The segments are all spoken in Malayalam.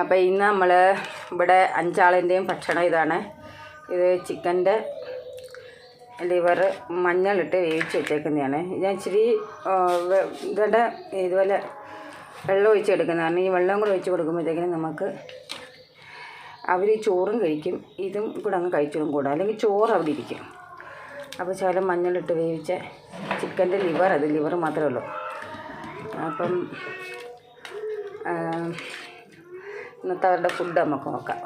അപ്പോൾ ഇന്ന് നമ്മൾ ഇവിടെ അഞ്ചാളിന്റെയും ഭക്ഷണം ഇതാണ്. ഇത് ചിക്കന്റെ ലിവർ മഞ്ഞളിട്ട് വേവിച്ച് വെച്ചേക്കുന്നതാണ്. ഞാൻ ഇച്ചിരി ഇതുടെ ഇതുപോലെ വെള്ളം ഒഴിച്ചെടുക്കുന്നതാണ് ഈ വെള്ളം കൂടെ ഒഴിച്ച് കൊടുക്കുമ്പോഴത്തേക്കിനും നമുക്ക് അവർ ചോറും കഴിക്കും. ഇതും കൂടെ അങ്ങ് കഴിച്ചോളും കൂടെ. അല്ലെങ്കിൽ ചോറ് അവിടെ ഇരിക്കും. അപ്പോൾ ശകലം മഞ്ഞളിട്ട് വേവിച്ച ചിക്കന്റെ ലിവർ അത് ലിവർ മാത്രമേ ഉള്ളൂ. അപ്പം ഇന്നത്തെ അവരുടെ ഫുഡ് നമുക്ക് നോക്കാം.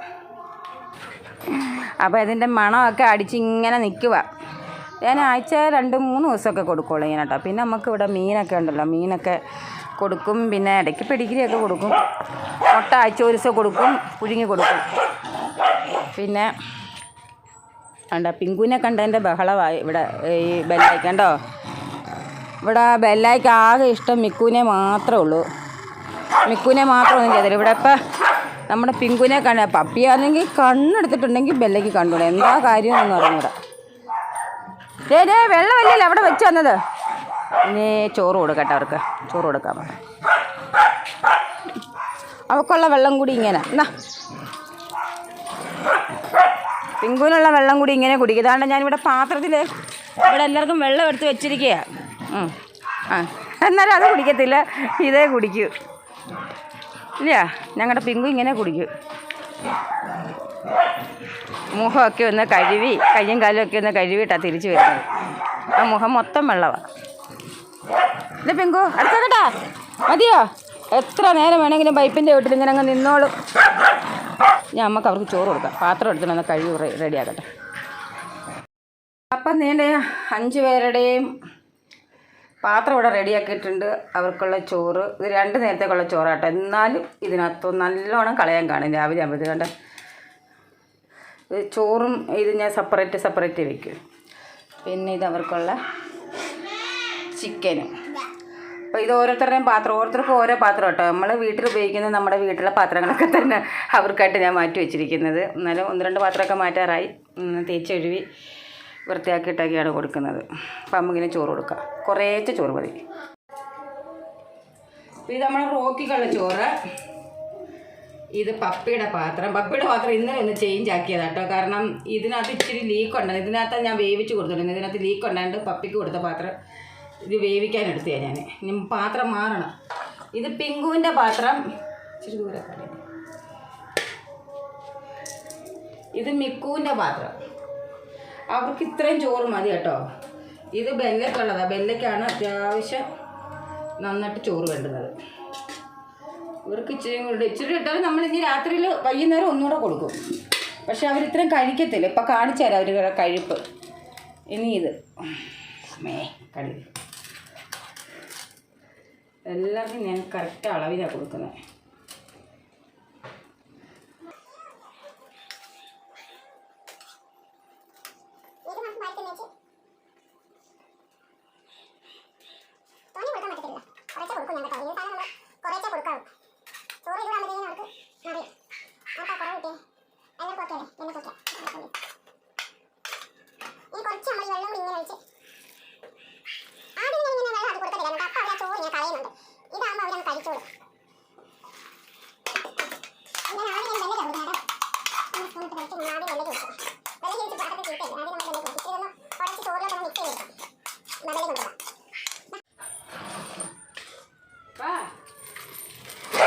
അപ്പോൾ ഇതിന്റെ മണമൊക്കെ അടിച്ചിങ്ങനെ നിൽക്കുക ഞാൻ ആഴ്ച രണ്ട് മൂന്ന് ദിവസമൊക്കെ കൊടുക്കുള്ളൂ ഇങ്ങനെ കേട്ടോ. പിന്നെ നമുക്ക് ഇവിടെ മീനൊക്കെ ഉണ്ടല്ലോ. മീനൊക്കെ കൊടുക്കും. പിന്നെ ഇടയ്ക്ക് പെടിഗിരിയൊക്കെ കൊടുക്കും. മുട്ട ആഴ്ച ഒരു ദിവസം കൊടുക്കും. പുഴുങ്ങി കൊടുക്കും. പിന്നെ കണ്ട പിങ്കുവിനെ കണ്ടതിന്റെ ബഹളമായി ഇവിടെ ഈ ബെല്ലായിക്ക് കണ്ടോ? ഇവിടെ ബെല്ലായിക്ക് ആകെ ഇഷ്ടം മിക്കുവിനെ മാത്രമേ ഉള്ളൂ. മിക്കുവിനെ മാത്രമൊന്നും ചെയ്തില്ല. ഇവിടെ ഇപ്പം നമ്മുടെ പിങ്കുവിനെ കണ്ട പപ്പിയാണെങ്കിൽ കണ്ണെടുത്തിട്ടുണ്ടെങ്കിൽ ബെല്ലയ്ക്ക് കണ്ടുകൂടെ എന്താ കാര്യം എന്ന് പറഞ്ഞൂടെ ദേ ദേ വെള്ളമല്ലേ അവിടെ വെച്ച് വന്നത്. ഇനി ചോറ് കൊടുക്കട്ടെ അവർക്ക്. ചോറ് കൊടുക്കാൻ അവക്കുള്ള വെള്ളം കൂടി ഇങ്ങനെ. എന്നാ പിങ്കുവിനുള്ള വെള്ളം കൂടി ഇങ്ങനെ കുടിക്കും. അതാണ്ട് ഞാനിവിടെ പാത്രത്തിൽ ഇവിടെ എല്ലാവർക്കും വെള്ളം എടുത്ത് വെച്ചിരിക്കുക ആ. എന്നാലും അത് കുടിക്കത്തില്ല. ഇതേ കുടിക്കൂ. ഇല്ല ഞങ്ങളുടെ പിങ്കു ഇങ്ങനെ കുടിക്കും. മുഖമൊക്കെ ഒന്ന് കഴുകി കയ്യും കാലും ഒക്കെ ഒന്ന് കഴുകിയിട്ടാണ് തിരിച്ചു വരുന്നത്. ആ മുഖം മൊത്തം വെള്ളമാണ് ഇല്ല പിങ്കു അടുത്തേക്കട്ടാ മതിയോ? എത്ര നേരം വേണമെങ്കിലും പൈപ്പിന്റെ വീട്ടിൽ ഇങ്ങനെ അങ്ങ് നിന്നോളും. ഞാൻ നമുക്ക് അവർക്ക് ചോറ് കൊടുക്കാം. പാത്രം എടുത്തിട്ടൊന്ന് കഴുകി റെഡിയാക്കട്ടെ അപ്പം നീണ്ട അഞ്ച് പേരുടെയും പാത്രം ഇവിടെ റെഡിയാക്കിയിട്ടുണ്ട്. അവർക്കുള്ള ചോറ്. ഇത് രണ്ട് നേരത്തേക്കുള്ള ചോറാട്ടോ. എന്നാലും ഇതിനകത്ത് നല്ലോണം കളയാൻ കാണും. രാവിലെ ആകുമ്പോൾ കണ്ട? ചോറും ഇത് ഞാൻ സെപ്പറേറ്റ് സെപ്പറേറ്റ് വെക്കും. പിന്നെ ഇത് അവർക്കുള്ള ചിക്കനും അപ്പോൾ ഇത് ഓരോരുത്തരുടെയും പാത്രം. ഓരോരുത്തർക്കും ഓരോ പാത്രം കേട്ടോ. നമ്മൾ വീട്ടിൽ ഉപയോഗിക്കുന്ന നമ്മുടെ വീട്ടിലെ പാത്രങ്ങളൊക്കെ തന്നെ അവർക്കായിട്ട് ഞാൻ മാറ്റി വെച്ചിരിക്കുന്നത്. എന്നാലും ഒന്ന് രണ്ട് പാത്രമൊക്കെ മാറ്റാറായി. ഉം, തേച്ച് കഴുകി. വൃത്തിയാക്കിയിട്ടൊക്കെയാണ് കൊടുക്കുന്നത്. അപ്പം നമുക്കിങ്ങനെ ചോറ് കൊടുക്കാം. കുറേ ചോറ് മതി. ഇത് നമ്മുടെ റോക്കിക്കുള്ള ചോറ്. ഇത് പപ്പിയുടെ പാത്രം. പപ്പിയുടെ പാത്രം ഇന്നലെ ഒന്ന് ചേഞ്ച് ആക്കിയതാ കേട്ടോ കാരണം ഇതിനകത്ത് ഇച്ചിരി ലീക്ക് ഉണ്ടായിരുന്നു ഇതിനകത്ത് ഞാൻ വേവിച്ച് കൊടുത്തിട്ടുണ്ട്. ഇതിനകത്ത് ലീക്ക് ഉണ്ടായത് പപ്പിക്ക് കൊടുത്ത പാത്രം ഇത് വേവിക്കാൻ എടുത്തേ ഞാൻ ഇനി പാത്രം മാറണം. ഇത് പിങ്കുവിന്റെ പാത്രം. ഇച്ചിരി ദൂരെ ഇത് മിക്കുവിന്റെ പാത്രം. അവർക്ക് ഇത്രയും ചോറ് മതി കേട്ടോ. ഇത് ബെല്ലക്കുള്ളതാണ് ബെല്ലക്കാണ് അത്യാവശ്യം നന്നായിട്ട് ചോറ് വേണ്ടുന്നത്. ഇവർക്ക് ഇച്ചിരി കൂടെ ഇച്ചിരി ഇട്ടാൽ നമ്മൾ ഇനി രാത്രിയിൽ വൈകുന്നേരം ഒന്നുകൂടെ കൊടുക്കും. പക്ഷെ അവർ ഇത്രയും കഴിക്കത്തില്ല. ഇപ്പം കാണിച്ചു തരാം അവരുടെ കഴിപ്പ്. ഇനി ഇത്. മേ കളി എല്ലാവർക്കും ഞാൻ കറക്റ്റ് അളവിലാണ് കൊടുക്കുന്നത് ഇത് നമുക്ക് മാറ്റി വെച്ച് തോനെ കൊടുക്കാൻ പറ്റത്തില്ല കുറച്ചേ കൊടുക്കും ഞാൻ കേട്ടോ ഈ സാധനം നമ്മൾ കുറച്ചേ കൊടുക്കാവൂ ചോറ് ഇടുവാകുമ്പോഴത്തേക്കും അവർക്ക് അറിയാം ആർക്കാ കുറവ് കിട്ടിയേ എല്ലാവർക്കും ഓക്കെ അല്ലേ എന്നെ ഓക്കെ ഇനി കുറച്ച് നമ്മൾ ഈ വെള്ളം കൂടി ഇങ്ങനെ ഒഴിച്ച് ആദ്യം ഞാൻ ഇങ്ങനെ വെള്ളം അത് കൊടുക്കത്തില്ല കേട്ടോ അപ്പോൾ അവർ ആ ചോറ് ഞാൻ കളയുന്നുണ്ട് ഇതാകുമ്പോൾ അവരങ്ങ് കഴിച്ചോളും ഞാൻ ആദ്യം ഞാൻ വെള്ളം കൊടുക്കാം കേട്ടോ സ്പൂണിട്ട് കഴിച്ച് ഞാൻ ആദ്യം വെള്ളം കൊടുക്കും വെള്ളം ചേച്ചി പാത്രത്തിൽ ചീത്തയില്ല ആദ്യം നമ്മൾ വെള്ളം കൊടുക്കും ഇതൊന്ന് കുറച്ച് ചോറിലൊക്കെ മിക്സ് ചെയ്ത് വെക്കാം വെള്ളം കൊണ്ടുപോകാം വാ. ദേ,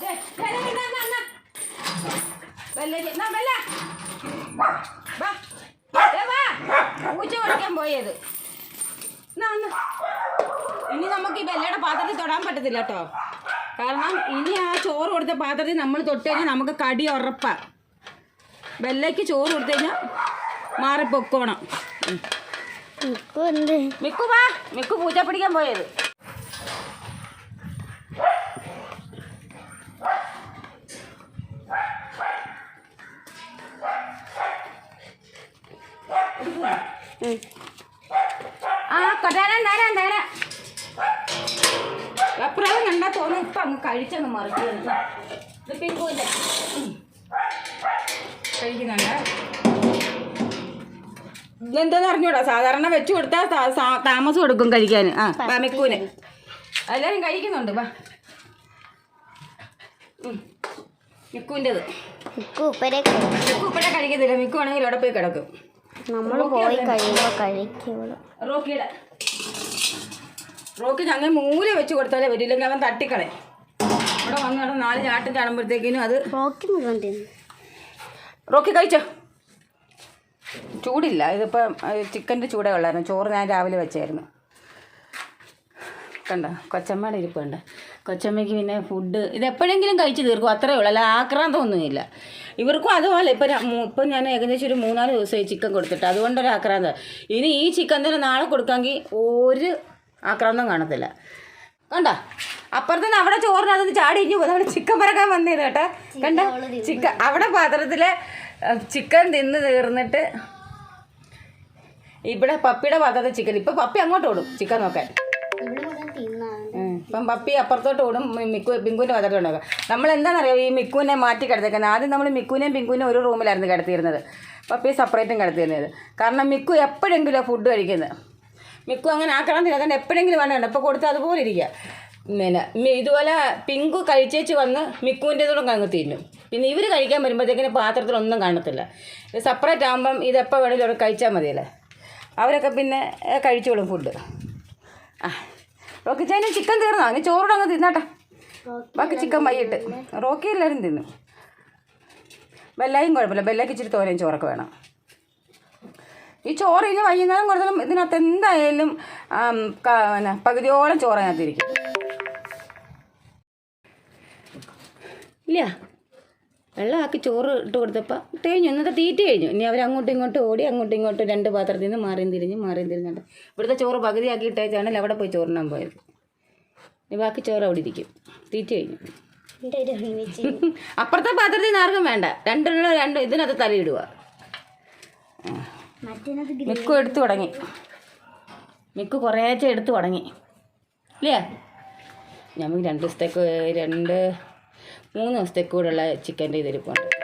ദേ, ദേ, ദേ, ദേ, ദേ. ബെല്ലേക്ക്, എന്നാ ബെല്ല. വാ. ദേ, വാ. പഠിക്കാൻ പോയത്. ഇനി നമുക്ക് ഈ ബെല്ലയുടെ പാത്രത്തിൽ തൊടാൻ പറ്റത്തില്ല കേട്ടോ. കാരണം ഇനി ആ ചോറ് കൊടുത്ത പാത്രത്തിൽ നമ്മൾ തൊട്ട് കഴിഞ്ഞാൽ നമുക്ക് കടി ഉറപ്പാ. ബെല്ലയ്ക്ക് ചോറ് കൊടുത്തു കഴിഞ്ഞാൽ മാറിപ്പൊക്കോണം. മിക്കു വാ. മിക്കു പൂച്ച പിടിക്കാൻ പോയത്. ആ കൊട്ടാരം തരാം തരാം എപ്പോഴും കണ്ടാ തോന്നും ഇപ്പം അങ്ങ് കഴിച്ചങ്ങ് മറിക്കുന്നു ഇത് പിങ്കൂല്ല കഴിക്കുന്നുണ്ട്. ഇതെന്താന്ന് അറിഞ്ഞൂടാ? സാധാരണ വെച്ചു കൊടുത്താൽ താമസം എടുക്കും കഴിക്കാൻ. ആ വാ, എല്ലാരും എല്ലാവരും കഴിക്കുന്നുണ്ട് വാ. മിക്കുവിന്റെത് മിക്കു ഉപ്പരെ മിക്കു കഴിക്കത്തില്ല. മിക്കു ആണെങ്കിൽ ഇവിടെ പോയി കിടക്കും. നമ്മൾ പോയി കഴിയുമ്പോൾ കഴിക്കുള്ളൂ. റോക്കിയുടെ റോക്കി ഞങ്ങൾ മൂല വെച്ച് കൊടുത്താലേ വരില്ലെങ്കിൽ അവൻ തട്ടിക്കളെ ഇവിടെ വന്ന് കിടന്ന് നാല് ചാട്ടം ചാടുമ്പോഴത്തേക്കിനും അത് റോക്കി റോക്കി കഴിച്ചോ? ചൂടില്ല. ഇതിപ്പോൾ ചിക്കന്റെ ചൂടേ ഉള്ളായിരുന്നു. ചോറ് ഞാൻ രാവിലെ വെച്ചായിരുന്നു. കണ്ട? കൊച്ചമ്മയുടെ ഇരിപ്പുണ്ട് കൊച്ചമ്മയ്ക്ക് പിന്നെ ഫുഡ് ഇത് എപ്പോഴെങ്കിലും കഴിച്ച് തീർക്കും അത്രേ ഉള്ളൂ. അല്ല ആക്രാന്തമൊന്നുമില്ല. ഇവർക്കും അതുപോലെ. ഇപ്പം ഇപ്പം ഞാൻ ഏകദേശം ഒരു മൂന്നാൽ ദിവസമായി ചിക്കൻ കൊടുത്തിട്ട്. അതുകൊണ്ടൊരു ആക്രാന്തം. ഇനി ഈ ചിക്കൻ തന്നെ നാളെ കൊടുക്കാമെങ്കിൽ ഒരു ആക്രാന്തം കാണത്തില്ല. കണ്ട? അപ്പുറത്ത് നിന്ന് അവിടെ ചോറിനകത്ത് ചാടി ഇഞ്ഞു പോകും അവിടെ ചിക്കൻ പറക്കാൻ വന്നത് കേട്ടോ. കണ്ട? ചിക്കൻ അവിടെ പാത്രത്തിൽ ചിക്കൻ തിന്ന് തീർന്നിട്ട് ഇവിടെ പപ്പിയുടെ പാത്രത്തിൽ ചിക്കൻ ഇപ്പം പപ്പി അങ്ങോട്ട് ഓടും ചിക്കൻ നോക്കാൻ. ഇപ്പം പപ്പി അപ്പുറത്തോട്ട് ഓടും മിക്കു പിങ്കുവിന്റെ ഭാഗത്തോട്ട് ഉണ്ടാക്കുക നമ്മൾ അറിയാം ഈ മിക്കുവിനെ മാറ്റി കിടത്തേക്കുന്നത് ആദ്യം നമ്മൾ മിക്കുവിനെയും പിങ്കുവിനെയും ഒരു റൂമിലായിരുന്നു കിടത്തിയിരുന്നത്. പപ്പി സെപ്പറേറ്റും കിടത്തിയിരുന്നത്. കാരണം മിക്കു എപ്പോഴെങ്കിലും ഫുഡ് കഴിക്കുന്നത്. മിക്കു അങ്ങനെ ആക്കണമെന്നില്ല കാരണം എപ്പോഴെങ്കിലും വേണ്ട ഇപ്പോൾ കൊടുത്ത് അതുപോലെ ഇരിക്കുക. പിന്നെ ഇതുപോലെ പിങ്കു കഴിച്ചേച്ച് വന്ന് മിക്കുവിന്റെതോടും അങ്ങ് തിന്നും. പിന്നെ ഇവർ കഴിക്കാൻ വരുമ്പോഴത്തേക്കിന് പാത്രത്തിലൊന്നും കാണത്തില്ല. സെപ്പറേറ്റ് ആകുമ്പം ഇതെപ്പോൾ വേണമെങ്കിലും അവർ കഴിച്ചാൽ മതിയല്ലേ? അവരൊക്കെ പിന്നെ കഴിച്ചോളും ഫുഡ് ആ. റോക്കി ചേനും ചിക്കൻ തീർന്നോ? അങ്ങ് ചോറോടെ അങ്ങ് തിന്നാട്ടെ. ബാക്കി ചിക്കൻ വൈകിട്ട്. റോക്കി എല്ലാവരും തിന്നു. ബെല്ലായും കുഴപ്പമില്ല. ബെല്ലയ്ക്ക് ഇച്ചിരി തോരയും ചോറൊക്കെ വേണം. ഈ ചോറ് ഇനി വൈകുന്നേരം കൊടുത്താലും ഇതിനകത്ത് എന്തായാലും പിന്നെ പകുതിയോളം ചോറ് അതിനകത്തിരിക്കും ഇല്ല. വെള്ളമാക്കി ചോറ് ഇട്ട് കൊടുത്തപ്പോൾ കഴിഞ്ഞു ഇന്നത്തെ തീറ്റ കഴിഞ്ഞു. ഇനി അവർ അങ്ങോട്ടും ഇങ്ങോട്ടും ഓടി അങ്ങോട്ടും ഇങ്ങോട്ടും രണ്ട് പാത്രത്തിൽ നിന്ന് മാറിയും തിരിഞ്ഞ് മാറിയും തിരിഞ്ഞുണ്ട് ഇവിടുത്തെ ചോറ് പകുതിയാക്കി ഇട്ടേച്ചാണെങ്കിൽ അവിടെ പോയി ചോറിനാൻ പോയത്. ഇനി ബാക്കി ചോറ് അവിടെ ഇരിക്കും. തീറ്റ കഴിഞ്ഞു. അപ്പുറത്തെ പാത്രത്തിൽ നിന്ന് ആർക്കും വേണ്ട. രണ്ടെണ്ണം രണ്ട് ഇതിനകത്ത് തലയിടുക മിക്കും മിക്കു എടുത്തു തുടങ്ങി. മിക്കു കുറേശ്ശെ എടുത്തു തുടങ്ങി. ഇല്ലേ? ഞമ്മക്ക് രണ്ട് ദിവസത്തേക്ക് രണ്ട് മൂന്ന് ദിവസത്തേക്ക് കൂടെയുള്ള ചിക്കന്റെ ഇതിരിപ്പുണ്ട്